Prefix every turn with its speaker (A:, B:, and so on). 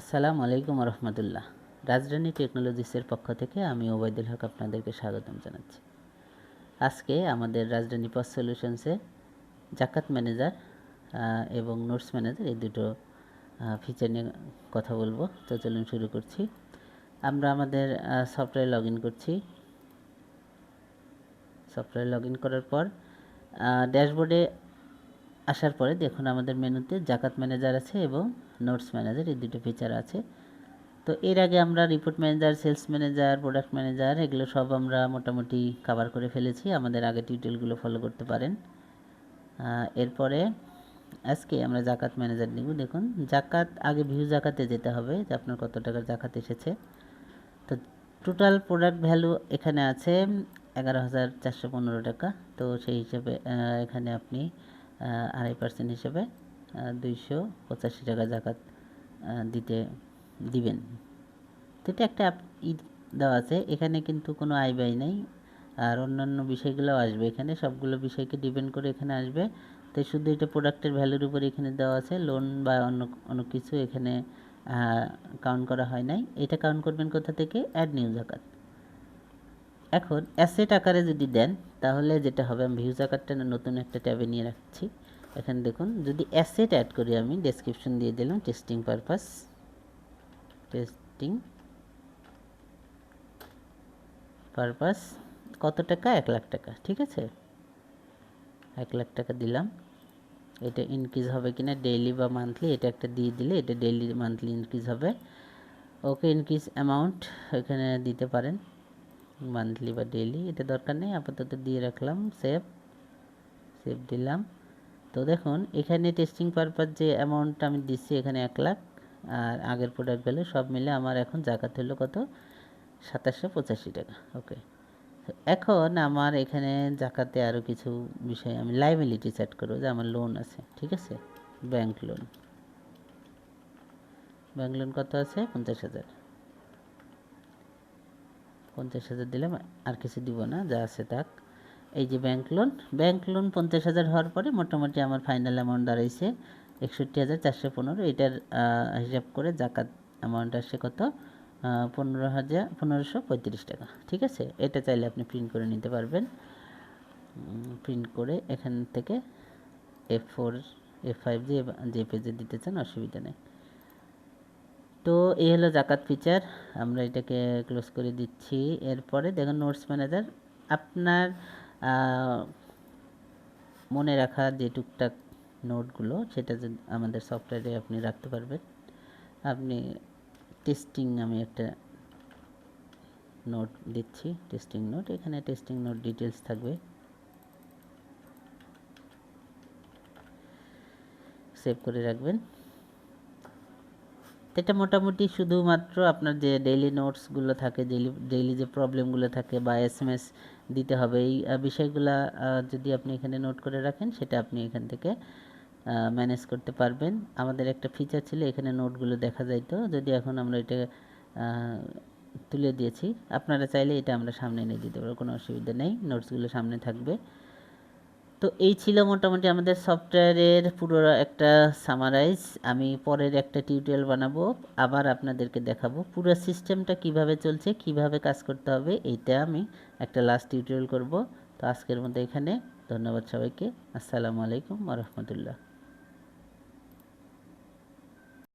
A: আসসালামু আলাইকুম রহমতুল্লাহ রাজধানী টেকনোলজিসের পক্ষ থেকে আমি ওবায়দুল হক আপনাদেরকে স্বাগতম জানাচ্ছি। আজকে আমাদের রাজধানী পস সলিউশনসে জাকাত ম্যানেজার এবং নোটস ম্যানেজার এই দুটো ফিচার নিয়ে কথা বলব। তো চলুন শুরু করছি। আমরা আমাদের সফটওয়্যার লগ ইন করছি। সফটওয়্যার লগ ইন করার পর ড্যাশবোর্ডে আসার পরে দেখুন আমাদের মেনুতে জাকাত ম্যানেজার আছে এবং নোটস ম্যানেজার, এই দুটো ফিচার আছে। তো এর আগে আমরা report manager sales manager product manager এগুলো সব আমরা মোটামুটি কভার করে ফেলেছি। আমাদের আগে টিউটোরিয়ালগুলো ফলো করতে পারেন। এরপরে আজকে আমরা জাকাত ম্যানেজার নিব। দেখুন, জাকাত, আগে ভিউ জাকাতে যেতে হবে যে আপনার কত টাকার জাকাত এসেছে। তো টোটাল প্রোডাক্ট ভ্যালু এখানে আছে এগারো হাজার চারশো পনেরো টাকা। তো সেই হিসেবে এখানে আপনি আড়াই পার্সেন্ট হিসেবে দুইশো পঁচাশি টাকা জাকাত দিতে, দিবেন। তো এটা একটা ই দেওয়া আছে। এখানে কিন্তু কোনো আয় ব্যয় নেই। আর অন্যান্য বিষয়গুলোও আসবে এখানে। সবগুলো বিষয়কে ডিপেন্ড করে এখানে আসবে। তো শুধু এটা প্রোডাক্টের ভ্যালুর উপর এখানে দেওয়া আছে। লোন বা অন্য অন্য কিছু এখানে কাউন্ট করা হয় নাই। এটা কাউন্ট করবেন কোথা থেকে? অ্যাড নিউ জাকাত। এখন অ্যাসেট আকারে যদি দেন, তাহলে যেটা হবে, আমি ভিউজ আকারটা নতুন একটা ট্যাবে নিয়ে রাখছি। এখানে দেখুন, যদি অ্যাসেট অ্যাড করি আমি ডেসক্রিপশন দিয়ে দিলাম টেস্টিং পারপাস টেস্টিং পারপাস কত টাকা? এক লাখ টাকা, ঠিক আছে? এক লাখ টাকা দিলাম। এটা ইনক্রিজ হবে কিনা ডেইলি বা মান্থলি এটা একটা দিয়ে দিলে, এটা ডেইলি মান্থলি ইনক্রিজ হবে। ওকে ইনক্রিজ অ্যামাউন্ট এখানে দিতে পারেন। মান্থলি বা ডেইলি এটা দরকার নেই, আপাতত দিয়ে রাখলাম সেভ সেভ দিলাম। তো দেখুন, এখানে টেস্টিং পারপাস যে অ্যামাউন্টটা আমি দিচ্ছি এখানে এক লাখ, আর আগের প্রোডাক্ট ভ্যালু সব মিলে আমার এখন জাকাত হলো কত? সাতাশশো পঁচাশি টাকা ওকে এখন আমার এখানে জাকাতে আরও কিছু বিষয়, আমি লাইবিলিটি সেট করব যে আমার লোন আছে, ঠিক আছে? ব্যাংক লোন ব্যাংক লোন কত আছে? পঞ্চাশ হাজার। পঞ্চাশ হাজার দিলাম, আর কিছু দিব না, যা আছে তাক। এই যে ব্যাংক লোন ব্যাংক লোন পঞ্চাশ হাজার হওয়ার পরে মোটামুটি আমার ফাইনাল অ্যামাউন্ট দাঁড়াইছে একষট্টি হাজার চারশো পনেরো। এটার হিসাব করে জাকাত অ্যামাউন্ট আসছে কত? পনেরো হাজার, পনেরোশো পঁয়ত্রিশ টাকা। ঠিক আছে? এটা চাইলে আপনি প্রিন্ট করে নিতে পারবেন। প্রিন্ট করে এখান থেকে এফ ফোর এফ ফাইভ যে যে পেজে দিতে চান, অসুবিধা নেই। তো এই হলো জাকাত ফিচার আমরা এটাকে ক্লোজ করে দিচ্ছি। এরপরে দেখুন নোটস ম্যানেজার আপনার মনে রাখা যে টুকটাক নোটগুলো, সেটা যদি আমাদের সফটওয়্যারে আপনি রাখতে পারবেন। আপনি টেস্টিং আমি একটা নোট দিচ্ছি টেস্টিং নোট এখানে টেস্টিং নোট ডিটেলস থাকবে। সেভ করে রাখবেন। তো এটা মোটামুটি শুধুমাত্র আপনার যে ডেইলি নোটসগুলো থাকে ডেইলি ডেইলি যে প্রবলেমগুলো থাকে বা এস এম এস দিতে হবে, এই বিষয়গুলা যদি আপনি এখানে নোট করে রাখেন, সেটা আপনি এখান থেকে ম্যানেজ করতে পারবেন। আমাদের একটা ফিচার ছিল, এখানে নোটগুলো দেখা যাইতো। যদি এখন আমরা এটা তুলে দিয়েছি, আপনারা চাইলে এটা আমরা সামনে এনে দিতে পারব, কোনো অসুবিধা নেই। নোটসগুলো সামনে থাকবে। তো এই ছিল মোটামুটি আমাদের সফটওয়্যারের পুরো একটা সামারাইজ আমি পরের একটা টিউটোরিয়াল বানাবো, আবার আপনাদেরকে দেখাবো পুরো সিস্টেমটা কীভাবে চলছে, কীভাবে কাজ করতে হবে, এইটা আমি একটা লাস্ট টিউটোরিয়াল করব। তো আজকের মধ্যে এখানে, ধন্যবাদ সবাইকে। আসসালামু আলাইকুম রহমতুল্লাহ।